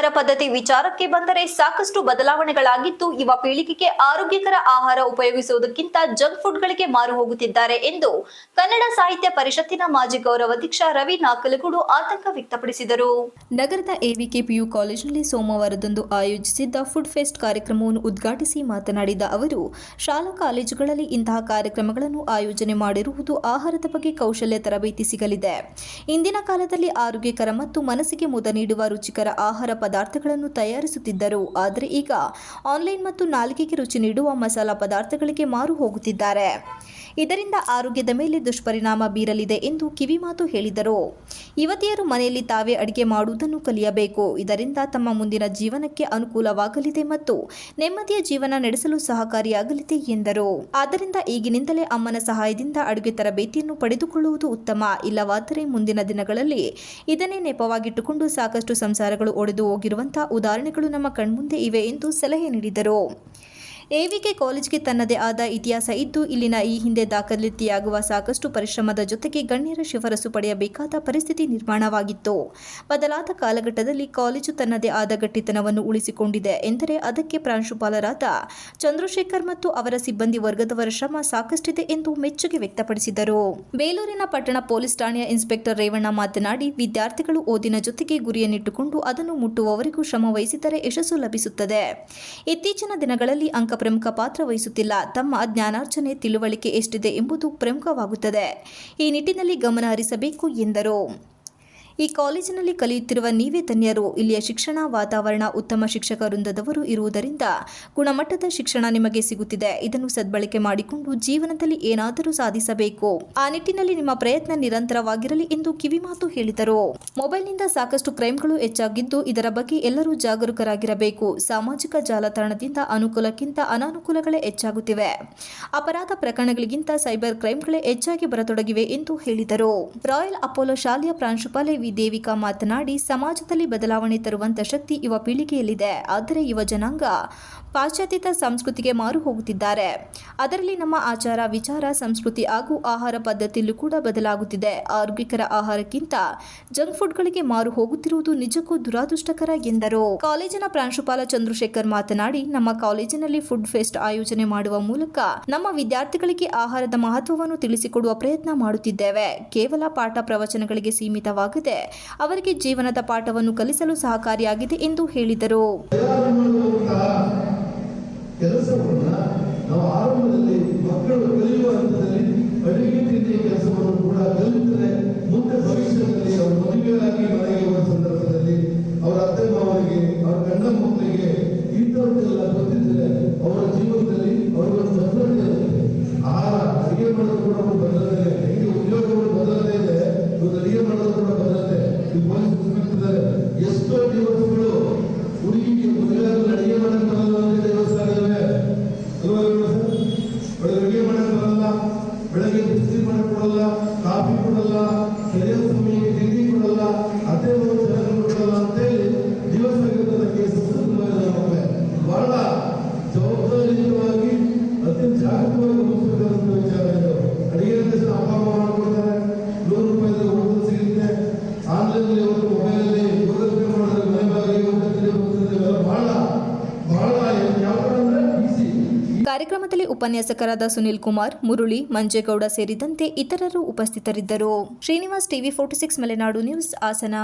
ಆಹಾರ ಪದ್ಧತಿ ವಿಚಾರಕ್ಕೆ ಬಂದರೆ ಸಾಕಷ್ಟು ಬದಲಾವಣೆಗಳಾಗಿದ್ದು, ಯುವ ಪೀಳಿಗೆಗೆ ಆರೋಗ್ಯಕರ ಆಹಾರ ಉಪಯೋಗಿಸುವುದಕ್ಕಿಂತ ಜಂಕ್ ಫುಡ್ಗಳಿಗೆ ಮಾರು ಹೋಗುತ್ತಿದ್ದಾರೆ ಎಂದು ಕನ್ನಡ ಸಾಹಿತ್ಯ ಪರಿಷತ್ತಿನ ಮಾಜಿ ಗೌರವಾಧ್ಯಕ್ಷ ರವಿ ನಾಕಲಗೂಡು ಆತಂಕ ವ್ಯಕ್ತಪಡಿಸಿದರು. ನಗರದ ಎವಿಕೆ ಪಿಯು ಕಾಲೇಜಿನಲ್ಲಿ ಸೋಮವಾರದಂದು ಆಯೋಜಿಸಿದ್ದ ಫುಡ್ ಫೆಸ್ಟ್ ಕಾರ್ಯಕ್ರಮವನ್ನು ಉದ್ಘಾಟಿಸಿ ಮಾತನಾಡಿದ ಅವರು, ಶಾಲಾ ಕಾಲೇಜುಗಳಲ್ಲಿ ಇಂತಹ ಕಾರ್ಯಕ್ರಮಗಳನ್ನು ಆಯೋಜನೆ ಮಾಡಿರುವುದು ಆಹಾರದ ಬಗ್ಗೆ ಕೌಶಲ್ಯ ತರಬೇತಿ ಸಿಗಲಿದೆ. ಇಂದಿನ ಕಾಲದಲ್ಲಿ ಆರೋಗ್ಯಕರ ಮತ್ತು ಮನಸ್ಸಿಗೆ ಮುದ ನೀಡುವ ರುಚಿಕರ ಆಹಾರ ಪದಾರ್ಥಗಳನ್ನು ತಯಾರಿಸುತ್ತಿದ್ದರು. ಆದರೆ ಈಗ ಆನ್ಲೈನ್ ಮತ್ತು ನಾಲಿಗೆಗೆ ರುಚಿ ನೀಡುವ ಮಸಾಲಾ ಪದಾರ್ಥಗಳಿಗೆ ಮಾರು ಹೋಗುತ್ತಿದ್ದಾರೆ. ಇದರಿಂದ ಆರೋಗ್ಯದ ಮೇಲೆ ದುಷ್ಪರಿಣಾಮ ಬೀರಲಿದೆ ಎಂದು ಕಿವಿಮಾತು ಹೇಳಿದರು. ಯುವತಿಯರು ಮನೆಯಲ್ಲಿ ತಾವೇ ಅಡಿಗೆ ಮಾಡುವುದನ್ನು ಕಲಿಯಬೇಕು. ಇದರಿಂದ ತಮ್ಮ ಮುಂದಿನ ಜೀವನಕ್ಕೆ ಅನುಕೂಲವಾಗಲಿದೆ ಮತ್ತು ನೆಮ್ಮದಿಯ ಜೀವನ ನಡೆಸಲು ಸಹಕಾರಿಯಾಗಲಿದೆ ಎಂದರು. ಆದ್ದರಿಂದ ಈಗಿನಿಂದಲೇ ಅಮ್ಮನ ಸಹಾಯದಿಂದ ಅಡುಗೆ ತರಬೇತಿಯನ್ನು ಪಡೆದುಕೊಳ್ಳುವುದು ಉತ್ತಮ. ಇಲ್ಲವಾದರೆ ಮುಂದಿನ ದಿನಗಳಲ್ಲಿ ಇದನ್ನೇ ನೆಪವಾಗಿಟ್ಟುಕೊಂಡು ಸಾಕಷ್ಟು ಸಂಸಾರಗಳು ಒಡೆದು ಹೋಗಿರುವಂತಹ ಉದಾಹರಣೆಗಳು ನಮ್ಮ ಕಣ್ಮುಂದೆ ಇವೆ ಎಂದು ಸಲಹೆ ನೀಡಿದರು. ಎವಿಕೆ ಕಾಲೇಜ್ಗೆ ತನ್ನದೇ ಆದ ಇತಿಹಾಸ ಇದ್ದು, ಇಲ್ಲಿನ ಈ ಹಿಂದೆ ದಾಖಲಿತಿಯಾಗುವ ಸಾಕಷ್ಟು ಪರಿಶ್ರಮದ ಜೊತೆಗೆ ಗಣ್ಯರ ಶಿಫಾರಸು ಪಡೆಯಬೇಕಾದ ಪರಿಸ್ಥಿತಿ ನಿರ್ಮಾಣವಾಗಿತ್ತು. ಬದಲಾದ ಕಾಲಘಟ್ಟದಲ್ಲಿ ಕಾಲೇಜು ತನ್ನದೇ ಆದ ಗಟ್ಟಿತನವನ್ನು ಉಳಿಸಿಕೊಂಡಿದೆ ಎಂದರೆ ಅದಕ್ಕೆ ಪ್ರಾಂಶುಪಾಲರಾದ ಚಂದ್ರಶೇಖರ್ ಮತ್ತು ಅವರ ಸಿಬ್ಬಂದಿ ವರ್ಗದವರ ಶ್ರಮ ಸಾಕಷ್ಟಿದೆ ಎಂದು ಮೆಚ್ಚುಗೆ ವ್ಯಕ್ತಪಡಿಸಿದರು. ಬೇಲೂರಿನ ಪಟ್ಟಣ ಪೊಲೀಸ್ ಠಾಣೆಯ ಇನ್ಸ್ಪೆಕ್ಟರ್ ರೇವಣ್ಣ ಮಾತನಾಡಿ, ವಿದ್ಯಾರ್ಥಿಗಳು ಓದಿನ ಜೊತೆಗೆ ಗುರಿಯನ್ನಿಟ್ಟುಕೊಂಡು ಅದನ್ನು ಮುಟ್ಟುವವರೆಗೂ ಶ್ರಮ ವಹಿಸಿದರೆ ಯಶಸ್ಸು ಲಭಿಸುತ್ತದೆ. ಇತ್ತೀಚಿನ ದಿನಗಳಲ್ಲಿ ಅಂಕ ಪ್ರಮುಖ ಪಾತ್ರ ವಹಿಸುತ್ತಿಲ್ಲ. ತಮ್ಮ ಜ್ಞಾನಾರ್ಜನೆ ತಿಳುವಳಿಕೆ ಎಷ್ಟಿದೆ ಎಂಬುದು ಪ್ರಮುಖವಾಗುತ್ತದೆ. ಈ ನಿಟ್ಟಿನಲ್ಲಿ ಗಮನ ಹರಿಸಬೇಕು ಎಂದರು. ಈ ಕಾಲೇಜಿನಲ್ಲಿ ಕಲಿಯುತ್ತಿರುವ ನೀವೇ ಧನ್ಯರು ಇಲ್ಲಿಯ ಶಿಕ್ಷಣ, ವಾತಾವರಣ ಉತ್ತಮ ಶಿಕ್ಷಕ ವೃಂದದವರು ಇರುವುದರಿಂದ ಗುಣಮಟ್ಟದ ಶಿಕ್ಷಣ ನಿಮಗೆ ಸಿಗುತ್ತಿದೆ. ಇದನ್ನು ಸದ್ಬಳಕೆ ಮಾಡಿಕೊಂಡು ಜೀವನದಲ್ಲಿ ಏನಾದರೂ ಸಾಧಿಸಬೇಕು. ಆ ನಿಟ್ಟಿನಲ್ಲಿ ನಿಮ್ಮ ಪ್ರಯತ್ನ ನಿರಂತರವಾಗಿರಲಿ ಎಂದು ಕಿವಿಮಾತು ಹೇಳಿದರು. ಮೊಬೈಲ್ನಿಂದ ಸಾಕಷ್ಟು ಕ್ರೈಮ್ಗಳು ಹೆಚ್ಚಾಗಿದ್ದು ಇದರ ಬಗ್ಗೆ ಎಲ್ಲರೂ ಜಾಗರೂಕರಾಗಿರಬೇಕು. ಸಾಮಾಜಿಕ ಜಾಲತಾಣದಿಂದ ಅನುಕೂಲಕ್ಕಿಂತ ಅನಾನುಕೂಲಗಳೇ ಹೆಚ್ಚಾಗುತ್ತಿವೆ. ಅಪರಾಧ ಪ್ರಕರಣಗಳಿಗಿಂತ ಸೈಬರ್ ಕ್ರೈಮ್ಗಳೇ ಹೆಚ್ಚಾಗಿ ಬರತೊಡಗಿವೆ ಎಂದು ಹೇಳಿದರು. ರಾಯಲ್ ಅಪೋಲೋ ಶಾಲೆಯ ಪ್ರಾಂಶುಪಾಲೆ ವಿ. ದೇವಿಕಾ ಮಾತನಾಡಿ, ಸಮಾಜದಲ್ಲಿ ಬದಲಾವಣೆ ತರುವಂತ ಶಕ್ತಿ ಯುವ ಪೀಳಿಗೆಯಲ್ಲಿದೆ. ಆದರೆ ಯುವ ಜನಾಂಗ ಪಾಶ್ಚಾತ್ಯ ಸಂಸ್ಕೃತಿಗೆ ಮಾರು ಹೋಗುತ್ತಿದ್ದಾರೆ. ಅದರಲ್ಲಿ ನಮ್ಮ ಆಚಾರ, ವಿಚಾರ, ಸಂಸ್ಕೃತಿ ಹಾಗೂ ಆಹಾರ ಪದ್ಧತಿಯಲ್ಲೂ ಕೂಡ ಬದಲಾಗುತ್ತಿದೆ. ಆರೋಗ್ಯಕರ ಆಹಾರಕ್ಕಿಂತ ಜಂಕ್ ಫುಡ್ಗಳಿಗೆ ಮಾರು ಹೋಗುತ್ತಿರುವುದು ನಿಜಕ್ಕೂ ದುರಾದೃಷ್ಟಕರ ಎಂದರು. ಕಾಲೇಜಿನ ಪ್ರಾಂಶುಪಾಲ ಚಂದ್ರಶೇಖರ್ ಮಾತನಾಡಿ, ನಮ್ಮ ಕಾಲೇಜಿನಲ್ಲಿ ಫುಡ್ ಫೆಸ್ಟ್ ಆಯೋಜನೆ ಮಾಡುವ ಮೂಲಕ ನಮ್ಮ ವಿದ್ಯಾರ್ಥಿಗಳಿಗೆ ಆಹಾರದ ಮಹತ್ವವನ್ನು ತಿಳಿಸಿಕೊಡುವ ಪ್ರಯತ್ನ ಮಾಡುತ್ತಿದ್ದೇವೆ. ಕೇವಲ ಪಾಠ ಪ್ರವಚನಗಳಿಗೆ ಸೀಮಿತವಾಗದೆ ಅವರಿಗೆ ಜೀವನದ ಪಾಠವನ್ನು ಕಲಿಸಲು ಸಹಕಾರಿಯಾಗಿದೆ ಎಂದು ಹೇಳಿದರು. ಕೆಲಸವನ್ನು ನಾವು ಆರಂಭದಲ್ಲಿ ಮಕ್ಕಳು ಎಷ್ಟೋ ದಿವಸಗಳು ಹುಡುಗಿಗೆ ಮದುವೆಯಾಗಲು ಅಡುಗೆ ಮಾಡಕ್ಕೆ ಬರಲ್ಲ ಅಂತ ದೇವಸ್ಥಾನಗಳಿವೆ ಅಲ್ವಾ ಇಲ್ವಾ ಸರ್? ಅಡಿಗೆ ಮಾಡಕ್ಕೆ ಬರಲ್ಲ ಬೆಳಗ್ಗೆ ಕಾರ್ಯಕ್ರಮದಲ್ಲಿ ಉಪನ್ಯಾಸಕರಾದ ಸುನಿಲ್ ಕುಮಾರ್, ಮುರುಳಿ, ಮಂಜೇಗೌಡ ಸೇರಿದಂತೆ ಇತರರು ಉಪಸ್ಥಿತರಿದ್ದರು. Srinivas TV forty six, Malenadu news, Hassan.